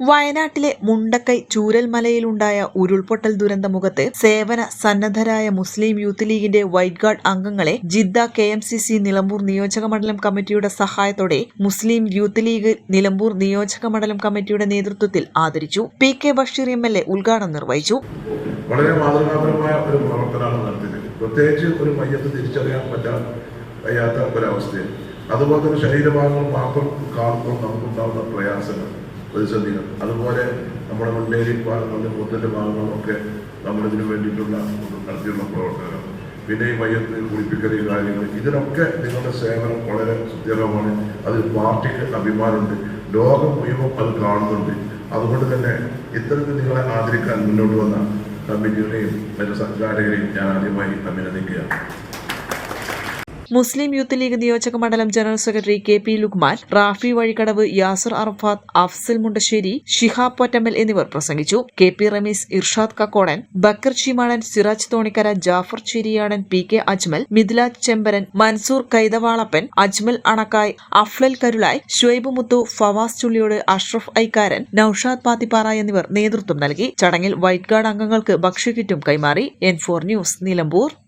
വയനാട്ടിലെ മുണ്ടക്കൈ ചൂരൽമലയിലുണ്ടായ ഉരുൾപൊട്ടൽ ദുരന്തമുഖത്ത് സേവന സന്നദ്ധരായ മുസ്ലിം യൂത്ത് ലീഗിന്റെ വൈറ്റ് ഗാർഡ് അംഗങ്ങളെ Jeddah K M C C Nilambur നിയോജക മണ്ഡലം കമ്മിറ്റിയുടെ സഹായത്തോടെ മുസ്ലിം യൂത്ത് ലീഗ് നിലമ്പൂർ നിയോജക മണ്ഡലം കമ്മിറ്റിയുടെ നേതൃത്വത്തിൽ ആദരിച്ചു. P K Basheer M L A ഉദ്ഘാടനം നിർവഹിച്ചു. വളരെ മാതൃകാപരമായ ഒരു പ്രവർത്തനമാണ് നടത്തിയത്. പ്രത്യേകിച്ച് ഒരു മയ്യത്ത് തിരിച്ചറിയാൻ പറ്റാത്ത വയ്യാത്ത ഒരവസ്ഥയിൽ. അതുപോലെ തന്നെ ശരീരഭാഗങ്ങൾ മാത്രം കാണുമ്പോൾ നമുക്കുണ്ടാകുന്ന പ്രയാസങ്ങൾ. പ്രതിസന്ധികൾ അതുപോലെ നമ്മുടെ മുണ്ടേരി ഭാഗങ്ങളിൽ മുത്തന്റെ ഭാഗങ്ങളൊക്കെ നമ്മളിതിനു വേണ്ടിയിട്ടുള്ള നടത്തിയുള്ള പ്രവർത്തനങ്ങൾ പിന്നെ ഈ മയ്യത്ത് കുളിപ്പിക്കൽ കാര്യങ്ങൾ ഇതിനൊക്കെ നിങ്ങളുടെ സേവനം വളരെ സുദൃഢമാണ് അതിൽ പാർട്ടിക്ക് അഭിമാനമുണ്ട്. ലോകം മുഴുവൻ അത് കാണുന്നുണ്ട്. അതുകൊണ്ട് തന്നെ ഇത്തരത്തിൽ നിങ്ങളെ ആദരിക്കാൻ മുന്നോട്ട് വന്ന കമ്മിറ്റികളെയും മറ്റു സംഘാടകരെയും ഞാൻ ആദ്യമായി അഭിനന്ദിക്കുകയാണ്. മുസ്ലിം യൂത്ത് ലീഗ് നിയോജക മണ്ഡലം general secretary K P Luqman Rafi Vazhikkadavu Yasar Arafat Afsal Mundassery Shihab Pottammal എന്നിവർ പ്രസംഗിച്ചു. K P Ramees Irshad Kakkodan Bakkar Cheemadan Siraj Thonikkara Jafar Chiriyadan P K Ajmal Mithilaj Chembaran Mansoor Kaithavalappan Ajmal Anakkay Aflal Karulai Shuaib Muthu Fawas Chulliyode Ashraf Aikkaran Noushad Pathippara എന്നിവർ നേതൃത്വം നൽകി. ചടങ്ങിൽ white guard അംഗങ്ങൾക്ക് ഭക്ഷ്യക്കിറ്റും കൈമാറി. N four news Nilambur.